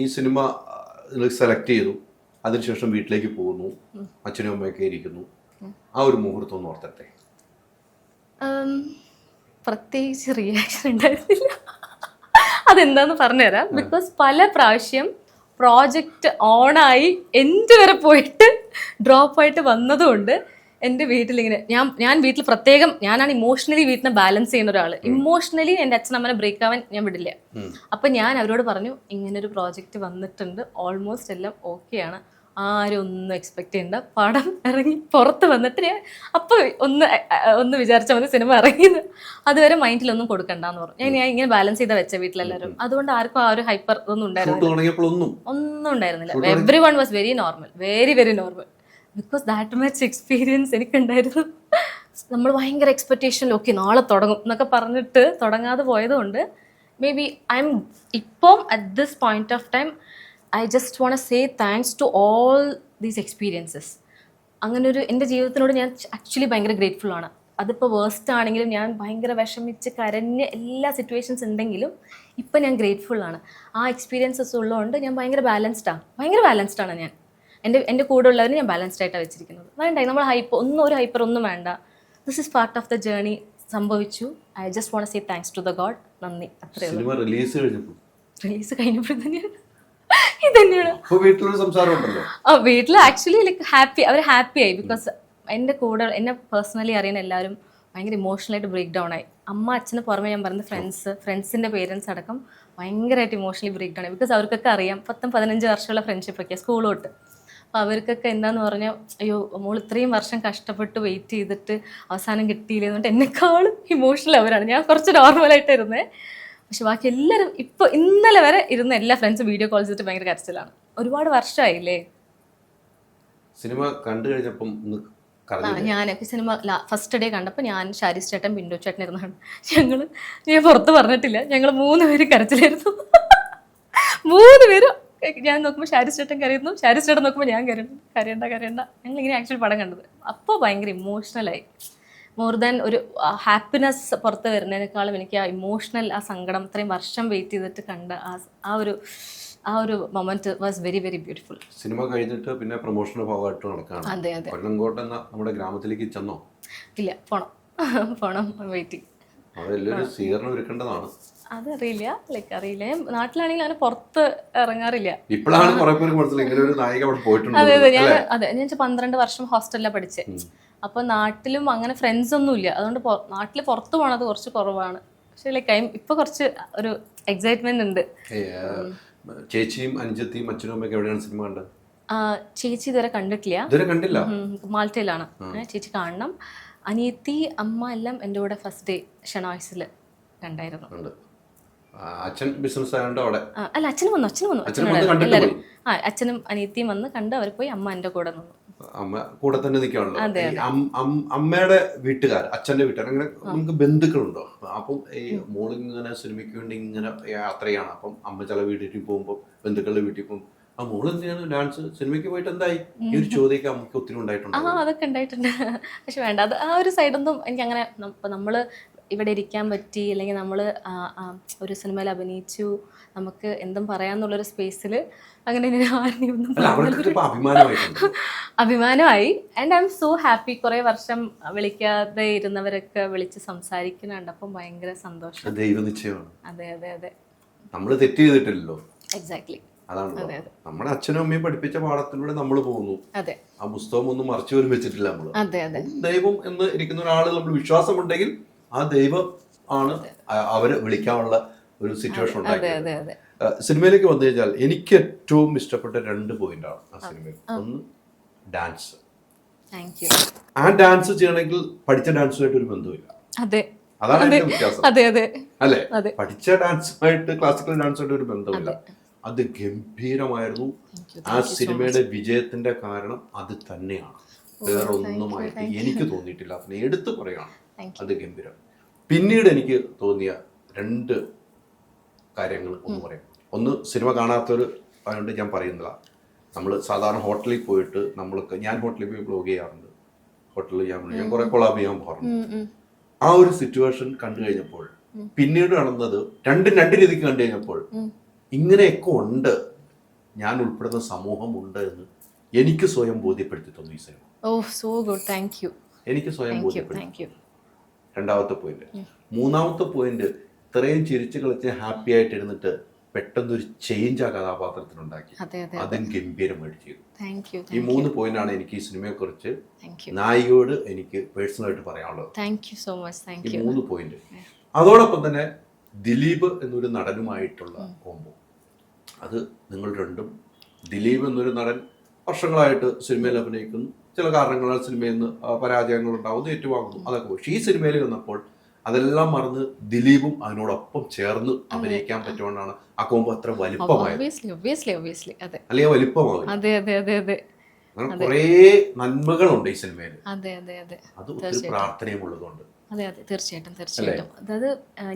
ഈ cinema select ചെയ്തു. അതിനുശേഷം വീട്ടിലേക്ക് പോകുന്നു. അച്ഛനും അമ്മയൊക്കെ ഇരിക്കുന്നു. ആ ഒരു മുഹൂർത്തം ഒന്ന് ഓർത്തട്ടെ? പ്രത്യേകിച്ച് റിയാക്ഷൻ ഉണ്ടായിരുന്നില്ല. അതെന്താന്ന് പറഞ്ഞുതരാം. ബിക്കോസ് പല പ്രാവശ്യം പ്രോജക്റ്റ് ഓണായി എന്ത് വരെ പോയിട്ട് ഡ്രോപ്പ് ആയിട്ട് വന്നതുകൊണ്ട് എന്റെ വീട്ടിലിങ്ങനെ ഞാൻ ഞാൻ വീട്ടിൽ പ്രത്യേകം ഞാനാണ് ഇമോഷണലി വീട്ടിനെ ബാലൻസ് ചെയ്യുന്ന ഒരാൾ ഇമോഷണലി എന്റെ അച്ഛനമ്മനെ ബ്രേക്ക് ആവാൻ ഞാൻ വിടില്ല. അപ്പം ഞാൻ അവരോട് പറഞ്ഞു ഇങ്ങനെ ഒരു പ്രോജക്റ്റ് വന്നിട്ടുണ്ട് ഓൾമോസ്റ്റ് എല്ലാം ഓക്കെയാണ് ആരും ഒന്നും എക്സ്പെക്ട് ചെയ്യണ്ട. പടം ഇറങ്ങി പുറത്ത് വന്നിട്ട് ഞാൻ അപ്പോൾ ഒന്ന് ഒന്ന് വിചാരിച്ചാൽ മതി സിനിമ ഇറങ്ങിയത് അതുവരെ മൈൻഡിലൊന്നും കൊടുക്കണ്ടെന്ന് പറഞ്ഞു. ഞാൻ ഞാൻ ഇങ്ങനെ ബാലൻസ് ചെയ്താൽ വെച്ച വീട്ടിലെല്ലാവരും അതുകൊണ്ട് ആർക്കും ആ ഒരു ഹൈപ്പർ ഒന്നും ഉണ്ടായിരുന്നില്ല. ഒന്നും ഒന്നും ഉണ്ടായിരുന്നില്ല. Everyone was very normal very very normal because that much experience എനിക്കുണ്ടായിരുന്നു. നമ്മൾ ഭയങ്കര എക്സ്പെക്റ്റേഷൻ ഓക്കെ നാളെ തുടങ്ങും എന്നൊക്കെ പറഞ്ഞിട്ട് തുടങ്ങാതെ പോയതുകൊണ്ട് മേ ബി ഐ എം ഇപ്പം at this point of time I just want say thanks to all these experiences അങ്ങനെ ഒരു എന്റെ ജീവിതത്തിനോട് ഞാൻ ആക്ച്വലി ഭയങ്കര ഗ്രേറ്റ്ഫുൾ ആണ്. അതിപ്പോൾ വേസ്റ്റ് ആണെങ്കിലും ഞാൻ ഭയങ്കര വിഷമിച്ച് കരഞ്ഞ് എല്ലാ സിറ്റുവേഷൻസ് ഉണ്ടെങ്കിലും ഇപ്പം ഞാൻ ഗ്രേറ്റ്ഫുൾ ആണ്. ആ എക്സ്പീരിയൻസസ് ഉള്ളതുകൊണ്ട് ഞാൻ ഭയങ്കര ബാലൻസ്ഡാണ് ഭയങ്കര ബാലൻസ്ഡാണ് ഞാൻ. എന്റെ എന്റെ കൂടെ ഉള്ളവരും ഞാൻ ബാലൻസ്ഡ് ആയിട്ടാണ് വെച്ചിരിക്കുന്നത്. വേണ്ട നമ്മൾ ഹൈപ്പ് ഒന്നും ഒരു ഹൈപ്പർ ഒന്നും വേണ്ട. This is part of the journey സംഭവിച്ചു. I just want say thanks to the God നന്ദി. റിലീസ് കഴിഞ്ഞപ്പോൾ റിലീസ് കഴിഞ്ഞപ്പോൾ തന്നെയാണ് വീട്ടിൽ ആക്ച്വലി ലൈക്ക് ഹാപ്പി അവർ ഹാപ്പിയായി ആയി. ബിക്കോസ് എന്റെ കൂടെ എന്നെ പേഴ്സണലി അറിയുന്ന എല്ലാവരും ഭയങ്കര ഇമോഷണലായിട്ട് ബ്രേക്ക് ഡൗൺ ആയി. അമ്മ അച്ഛന് പുറമെ ഞാൻ പറഞ്ഞ ഫ്രണ്ട്സ് ഫ്രണ്ട്സിന്റെ പേരൻസ് അടക്കം ഭയങ്കരമായിട്ട് ഇമോഷണലി ബ്രേക്ക് ഡൗൺ ആയി. ബിക്കോസ് അവർക്കൊക്കെ അറിയാം പത്തും പതിനഞ്ച് വർഷമുള്ള ഫ്രണ്ട്ഷിപ്പൊക്കെ സ്കൂൾ തൊട്ട്. അപ്പോൾ അവർക്കൊക്കെ എന്താന്ന് പറഞ്ഞാൽ അയ്യോ മോൾ ഇത്രയും വർഷം കഷ്ടപ്പെട്ട് വെയിറ്റ് ചെയ്തിട്ട് അവസാനം കിട്ടിയില്ല? എന്നിട്ട് എന്നെക്കാളും ഇമോഷണൽ അവരാണ്. ഞാൻ കുറച്ച് നോർമലായിട്ടിരുന്നേ പക്ഷെ ബാക്കി എല്ലാവരും ഇപ്പോൾ ഇന്നലെ വരെ ഇരുന്ന എല്ലാ ഫ്രണ്ട്സും വീഡിയോ കോൾ ചെയ്തിട്ട് ഭയങ്കര കരച്ചിലാണ്. ഒരുപാട് വർഷമായില്ലേ സിനിമ കണ്ടു കഴിഞ്ഞപ്പം ഞാനൊക്കെ സിനിമ ഫസ്റ്റ് ഡേ കണ്ടപ്പോൾ ഞാൻ ഷാരിസ് ചേട്ടൻ വിൻഡോ ചേട്ടൻ ഇരുന്നാണ്. ഞങ്ങൾ ഞാൻ പുറത്ത് പറഞ്ഞിട്ടില്ല. ഞങ്ങൾ മൂന്ന് പേര് കരച്ചിലായിരുന്നു. മൂന്ന് പേരും ഞാൻ നോക്കുമ്പോൾ ഷാരിസ് ചേട്ടൻ കരയുന്നു. ഷാരിസ് ചേട്ടൻ നോക്കുമ്പോൾ ഞാൻ കരയുന്നു. കരയണ്ട കരയണ്ട. ഞങ്ങൾ ഇങ്ങനെ ആക്ച്വലി പടം കണ്ടത്. അപ്പോൾ ഭയങ്കര ഇമോഷണലായി മോർ ദാൻ ഒരു ഹാപ്പിനെസ് പുറത്ത് വരുന്നതിനേക്കാളും എനിക്ക് ആ ഇമോഷണൽ ആ സങ്കടം ഇത്രയും വർഷം വെയിറ്റ് ചെയ്തിട്ട് കണ്ട ആ ആ ഒരു ആ ഒരു moment was very very beautiful cinema കഴിഞ്ഞിട്ട് പിന്നെ പ്രൊമോഷന്റെ ഭാഗമായിട്ട് നടക്കുകയാണ് അതെ അതെ. കൊല്ലങ്കോട്ട് എന്ന നമ്മുടെ ഗ്രാമത്തിലേക്ക് ചെന്നോ? ഇല്ല പോണം. പോണം വെയിറ്റിംഗ് എല്ലാവരും സ്വീകരണം ഒരുക്കേണ്ടതാണ്. അതറിയില്ല. ലൈക്ക് അറിയില്ല. ഞാൻ നാട്ടിലാണെങ്കിൽ അങ്ങനെ പുറത്ത് ഇറങ്ങാറില്ല. ഇപ്പോഴാണ് കുറെ പേർക്ക് മനസ്സിലായി ഇങ്ങനെ ഒരു നായിക അവിടെ പോയിട്ടുണ്ട്? അതെ അതെ. ഞാൻ? അതെ ഞാൻ പന്ത്രണ്ട് വർഷം ഹോസ്റ്റലിലാണ് പഠിച്ചേ. അപ്പൊ നാട്ടിലും അങ്ങനെ ഫ്രണ്ട്സ് ഒന്നും ഇല്ല. അതുകൊണ്ട് നാട്ടിൽ പുറത്ത് പോണത് കുറച്ച് കുറവാണ്. പക്ഷെ ലൈക്ക് ഇപ്പൊ കുറച്ച് ഒരു എക്സൈറ്റ്മെന്റ് ഉണ്ട്. ചേച്ചിയും അനുജത്തിയും അച്ഛനും അമ്മയൊക്കെ എവിടെയാണ് സിനിമ കണ്ടത്? ചേച്ചി ഇതുവരെ കണ്ടിട്ടില്ല. ഇതുവരെ കണ്ടില്ല? മാൾട്ടയിലാണ്. ചേച്ചി കാണണം. അനിയത്തി അമ്മ എല്ലാം എന്റെ കൂടെ ഫസ്റ്റ് ഡേ ഷെണോയ്സിൽ കണ്ടായിരുന്നു. അച്ഛൻ ബിസിനസ് അവിടെ. അല്ല അച്ഛൻ വന്നു അച്ഛൻ വന്നു. അച്ഛനും അച്ഛനും അനിയത്തിയും വന്ന് കണ്ട് അവർ പോയി അമ്മ എന്റെ കൂടെ നിന്നു. അമ്മ കൂടെ തന്നെ നിൽക്കുകയാണല്ലോ അമ്മയുടെ വീട്ടുകാർ അച്ഛന്റെ വീട്ടുകാർ അങ്ങനെ നമുക്ക് ബന്ധുക്കളുണ്ടോ? അപ്പം ഈ മോൾ ഇങ്ങനെ സിനിമയ്ക്ക് വേണ്ടി ഇങ്ങനെ യാത്രയാണ്. അപ്പം അമ്മ ചില വീട്ടിൽ പോകുമ്പോൾ ബന്ധുക്കളുടെ വീട്ടിൽ പോകും ആ മോൾ എന്തിനാണ് ഡാൻസ് സിനിമയ്ക്ക് പോയിട്ട് എന്തായി? ഈ ഒരു ചോദ്യമൊക്കെ നമുക്ക് ഒത്തിരി ആ അതൊക്കെ ഉണ്ടായിട്ടുണ്ട്. പക്ഷെ വേണ്ട അത് ആ ഒരു സൈഡൊന്നും എനിക്ക് അങ്ങനെ നമ്മൾ ഇവിടെ ഇരിക്കാൻ പറ്റി അല്ലെങ്കിൽ നമ്മൾ ഒരു സിനിമയിൽ അഭിനയിച്ചു നമുക്ക് എന്തും പറയാമെന്നുള്ളൊരു സ്പേസിൽ അങ്ങനെ അഭിമാനമായി. And I'm so happy കുറേ വർഷം വിളിക്കാതെ ഇരുന്നവരൊക്കെ വിളിച്ച് സംസാരിക്കുന്നുണ്ട്. അപ്പം ഭയങ്കര സന്തോഷം. അത് അതെ അതെ നമ്മൾ തെറ്റ് ചെയ്തിട്ടില്ലല്ലോ. എക്സാക്ട്ലി അതാണ് അതെ, അതെ. നമ്മുടെ അച്ഛനും അമ്മയും പഠിപ്പിച്ച പാഠത്തിലൂടെ നമ്മൾ പോകുന്നു. അതെ. ആ പുസ്തകം ഒന്നും മറച്ചു പോലും വെച്ചിട്ടില്ല നമ്മൾ ദൈവം എന്ന് ഇരിക്കുന്ന ഒരാൾ നമ്മൾ വിശ്വാസമുണ്ടെങ്കിൽ ആ ദൈവം ആണ് അവരെ വിളിക്കാനുള്ള ഒരു സിറ്റുവേഷൻ അതെ സിനിമയിലേക്ക് വന്നു കഴിഞ്ഞാൽ എനിക്ക് ഏറ്റവും ഇഷ്ടപ്പെട്ട രണ്ട് പോയിന്റാണ് ആ സിനിമയിൽ. ഒന്ന് ഡാൻസ് ആ ഡാൻസ് ചെയ്യണമെങ്കിൽ പഠിച്ച ഡാൻസുമായിട്ട് ഒരു ബന്ധമില്ല അതെ. അതാണ് എന്റെ വ്യത്യാസം. അല്ലെ. പഠിച്ച ഡാൻസുമായിട്ട് ക്ലാസിക്കൽ ഡാൻസുമായിട്ട് ഒരു ബന്ധമില്ല അത്. ഗംഭീരമായിരുന്നു. ആ സിനിമയുടെ വിജയത്തിന്റെ കാരണം അത് തന്നെയാണ്. വേറൊന്നുമായിട്ട് എനിക്ക് തോന്നിയിട്ടില്ല. അതിനെ എടുത്തു പറയാണ് Thank അത് ഗംഭീരം. പിന്നീട് എനിക്ക് തോന്നിയ രണ്ട് കാര്യങ്ങൾ ഒന്ന് പറയാം. ഒന്ന് സിനിമ കാണാത്തൊരു അതുകൊണ്ട് ഞാൻ പറയുന്നില്ല. നമ്മൾ സാധാരണ ഹോട്ടലിൽ പോയിട്ട് നമ്മൾക്ക് ഞാൻ ഹോട്ടലിൽ പോയി ബ്ലോഗ് ചെയ്യാറുണ്ട്. ഹോട്ടലിൽ ഞാൻ ഞാൻ കുറെ കൊളാബ് ചെയ്യാൻ പോകാറുണ്ട്. ആ ഒരു സിറ്റുവേഷൻ കണ്ടു കഴിഞ്ഞപ്പോൾ പിന്നീട് നടന്നത് രണ്ടും രണ്ട് രീതിക്ക് കണ്ടു കഴിഞ്ഞപ്പോൾ ഇങ്ങനെയൊക്കെ ഉണ്ട്. ഞാൻ ഉൾപ്പെടുന്ന സമൂഹം ഉണ്ട് എന്ന് എനിക്ക് സ്വയം ബോധ്യപ്പെടുത്തി തന്നു ഈ cinema. Oh so good thank you എനിക്ക് സ്വയം ബോധ്യപ്പെടുത്തി താങ്ക് യു രണ്ടാമത്തെ പോയിന്റ് മൂന്നാമത്തെ പോയിന്റ് ഇത്രയും ചിരിച്ചു കളിച്ച് ഹാപ്പി ആയിട്ട് ഇരുന്നിട്ട് പെട്ടെന്നൊരു ചേഞ്ച് ആ കഥാപാത്രത്തിനുണ്ടാക്കി അതെ ഗംഭീരമായിട്ട് ചെയ്തു. ഈ മൂന്ന് പോയിന്റാണ് എനിക്ക് ഈ സിനിമയെ കുറിച്ച് നായികയോട് എനിക്ക് പേഴ്സണലായിട്ട് പറയാനുള്ളത്. ഈ മൂന്ന് പോയിന്റ് അതോടൊപ്പം തന്നെ ദിലീപ് എന്നൊരു നടനുമായിട്ടുള്ള കോമ്പോ അത് നിങ്ങൾ രണ്ടും ദിലീപ് എന്നൊരു നടൻ വർഷങ്ങളായിട്ട് സിനിമയിൽ അഭിനയിക്കുന്നു. ചില കാരണങ്ങളാൽ സിനിമയിൽ നിന്ന് പരാജയങ്ങൾ ഉണ്ടാവുന്നു ഏറ്റുവാങ്ങുന്നു. അതൊക്കെ പക്ഷേ ഈ സിനിമയിൽ വന്നപ്പോൾ അതെല്ലാം മറന്ന് ദിലീപും അതിനോടൊപ്പം ചേർന്ന് അഭിനയിക്കാൻ പറ്റുകൊണ്ടാണ് ആ കോമ്പോ അത്ര വലിപ്പമായത്. അല്ലെങ്കിൽ വലിപ്പമാകും അങ്ങനെ കുറേ നന്മകളുണ്ട് ഈ സിനിമയിൽ. അതെ അതെ അതെ. അത് ഒത്തിരി പ്രാർത്ഥനയും ഉള്ളതുകൊണ്ട് അതെ അതെ. തീർച്ചയായിട്ടും തീർച്ചയായിട്ടും. അതായത്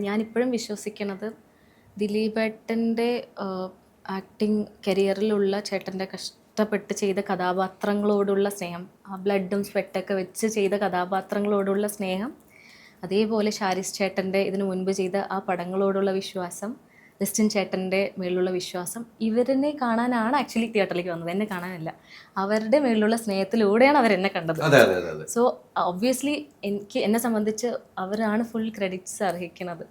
ഞാനിപ്പോഴും വിശ്വസിക്കുന്നത് ദിലീപേട്ടന്റെ ആക്ടിങ് കരിയറിലുള്ള ചേട്ടന്റെ കഷ്ടപ്പെട്ട് ചെയ്ത കഥാപാത്രങ്ങളോടുള്ള സ്നേഹം ആ ബ്ലഡും സ്വെറ്റൊക്കെ വെച്ച് ചെയ്ത കഥാപാത്രങ്ങളോടുള്ള സ്നേഹം അതേപോലെ ഷാരിസ് ചേട്ടന്റെ ഇതിനു മുൻപ് ചെയ്ത ആ പടങ്ങളോടുള്ള വിശ്വാസം ജസ്റ്റിൻ ചേട്ടന്റെ മേളിലുള്ള വിശ്വാസം ഇവരെന്നെ കാണാനാണ് ആക്ച്വലി തിയേറ്ററിലേക്ക് വന്നത്. എന്നെ കാണാനല്ല. അവരുടെ മേളിലുള്ള സ്നേഹത്തിലൂടെയാണ് അവരെന്നെ കണ്ടത്. സോ ഒബ്വിയസ്ലി എനിക്ക് എന്നെ സംബന്ധിച്ച് അവരാണ് ഫുൾ ക്രെഡിറ്റ്സ് അർഹിക്കുന്നത്.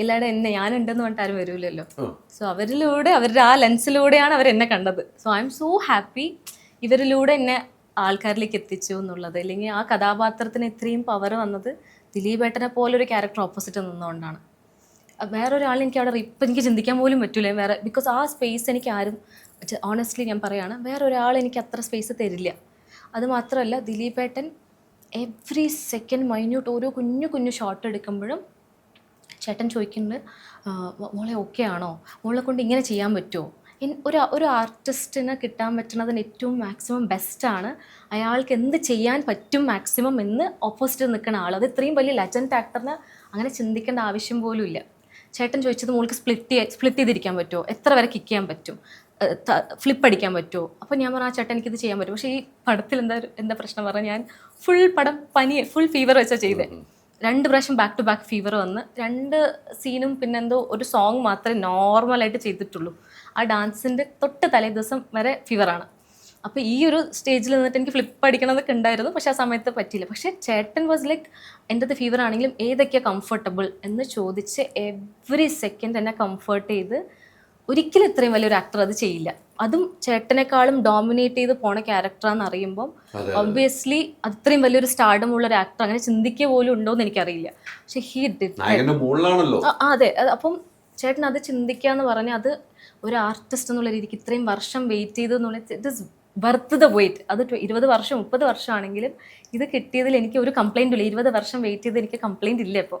ഇല്ലാതെ എന്നെ ഞാനുണ്ടെന്ന് പറഞ്ഞിട്ട് ആരും വരൂലല്ലോ. സോ അവരിലൂടെ അവരുടെ ആ ലെൻസിലൂടെയാണ് അവർ എന്നെ കണ്ടത്. So I'm so happy ഇവരിലൂടെ എന്നെ ആൾക്കാരിലേക്ക് എത്തിച്ചു എന്നുള്ളത്. അല്ലെങ്കിൽ ആ കഥാപാത്രത്തിന് ഇത്രയും പവർ വന്നത് ദിലീപേട്ടനെ പോലെ ഒരു ക്യാരക്ടർ ഓപ്പോസിറ്റ് നിന്നുകൊണ്ടാണ്. വേറൊരാൾ എനിക്ക് അവിടെ ഇപ്പം എനിക്ക് ചിന്തിക്കാൻ പോലും പറ്റില്ല വേറെ ബിക്കോസ് ആ സ്പേസ് എനിക്ക് ആരും ഓണസ്റ്റ്ലി ഞാൻ പറയാണ് വേറൊരാൾ എനിക്ക് അത്ര സ്പേസ് തരില്ല. അതുമാത്രമല്ല ദിലീപേട്ടൻ എവ്രി സെക്കൻഡ് മൈന്യൂട്ട് ഓരോ കുഞ്ഞു കുഞ്ഞു ഷോട്ട് എടുക്കുമ്പോഴും ചേട്ടൻ ചോദിക്കുന്നുണ്ട് മോളെ ഓക്കെ ആണോ? മോളെ കൊണ്ട് ഇങ്ങനെ ചെയ്യാൻ പറ്റുമോ ഒരു ഒരു ആർട്ടിസ്റ്റിന് കിട്ടാൻ പറ്റുന്നതിന് ഏറ്റവും മാക്സിമം ബെസ്റ്റാണ് അയാൾക്ക് എന്ത് ചെയ്യാൻ പറ്റും മാക്സിമം എന്ന് ഓപ്പോസിറ്റ് നിൽക്കുന്ന ആൾ അത് ഇത്രയും വലിയ ലെജൻഡ് ആക്ടറിന് അങ്ങനെ ചിന്തിക്കേണ്ട ആവശ്യം പോലും ഇല്ല. ചേട്ടൻ ചോദിച്ചത് മോൾക്ക് സ്പ്ലിറ്റ് സ്പ്ലിറ്റ് ചെയ്തിരിക്കാൻ പറ്റുമോ എത്ര വരെ കിക്ക് ചെയ്യാൻ പറ്റും? ഫ്ലിപ്പ് അടിക്കാൻ പറ്റുമോ അപ്പോൾ ഞാൻ പറഞ്ഞു ആ ചേട്ടൻ എനിക്കിത് ചെയ്യാൻ പറ്റും. പക്ഷേ ഈ പടത്തിൽ എന്താ എന്താ പ്രശ്നം പറഞ്ഞാൽ ഞാൻ ഫുൾ പടം പനി ഫുൾ ഫീവർ വെച്ചാൽ ചെയ്തേ. രണ്ട് പ്രാവശ്യം ബാക്ക് ടു ബാക്ക് ഫീവർ വന്ന് രണ്ട് സീനും പിന്നെന്തോ ഒരു സോങ് മാത്രമേ നോർമലായിട്ട് ചെയ്തിട്ടുള്ളൂ. ആ ഡാൻസിന്റെ തൊട്ട് തലേ ദിവസം വരെ ഫീവറാണ് അപ്പോൾ ഈ ഒരു സ്റ്റേജിൽ നിന്നിട്ട് എനിക്ക് ഫ്ലിപ്പ് അടിക്കണമെന്നൊക്കെ ഉണ്ടായിരുന്നു പക്ഷേ ആ സമയത്ത് പറ്റിയില്ല. പക്ഷേ ചേട്ടൻ വാസ് ലൈക്ക് എന്റെ ഫീവർ ആണെങ്കിലും ഏതൊക്കെയാണ് കംഫർട്ടബിൾ എന്ന് ചോദിച്ച് എവറി സെക്കൻഡ് എന്നെ കംഫർട്ട് ചെയ്ത് ഒരിക്കലും ഇത്രയും വലിയൊരു ആക്ടർ അത് ചെയ്യില്ല. അതും ചേട്ടനെക്കാളും ഡോമിനേറ്റ് ചെയ്ത് പോണ ക്യാരക്ടറാന്ന് അറിയുമ്പോൾ ഒബ്വിയസ്ലി അത്രയും വലിയൊരു സ്റ്റാർഡം ഉള്ള ഒരു ആക്ടർ അങ്ങനെ ചിന്തിക്കുക പോലും ഉണ്ടോ എന്ന് എനിക്കറിയില്ല. പക്ഷെ ഹീ ഡിഡ് അതെ. അപ്പം ചേട്ടൻ അത് ചിന്തിക്കുക എന്ന് പറഞ്ഞാൽ അത് ഒരു ആർട്ടിസ്റ്റ് എന്നുള്ള രീതിക്ക് ഇത്രയും വർഷം വെയിറ്റ് ചെയ്തു എന്നുള്ള it is worth the wait അത് ഇരുപത് വർഷം മുപ്പത് വർഷമാണെങ്കിലും ഇത് കിട്ടിയതിൽ എനിക്ക് ഒരു കംപ്ലൈന്റ് ഇല്ല. ഇരുപത് വർഷം വെയിറ്റ് ചെയ്ത് എനിക്ക് കംപ്ലൈന്റ് ഇല്ല ഇപ്പോൾ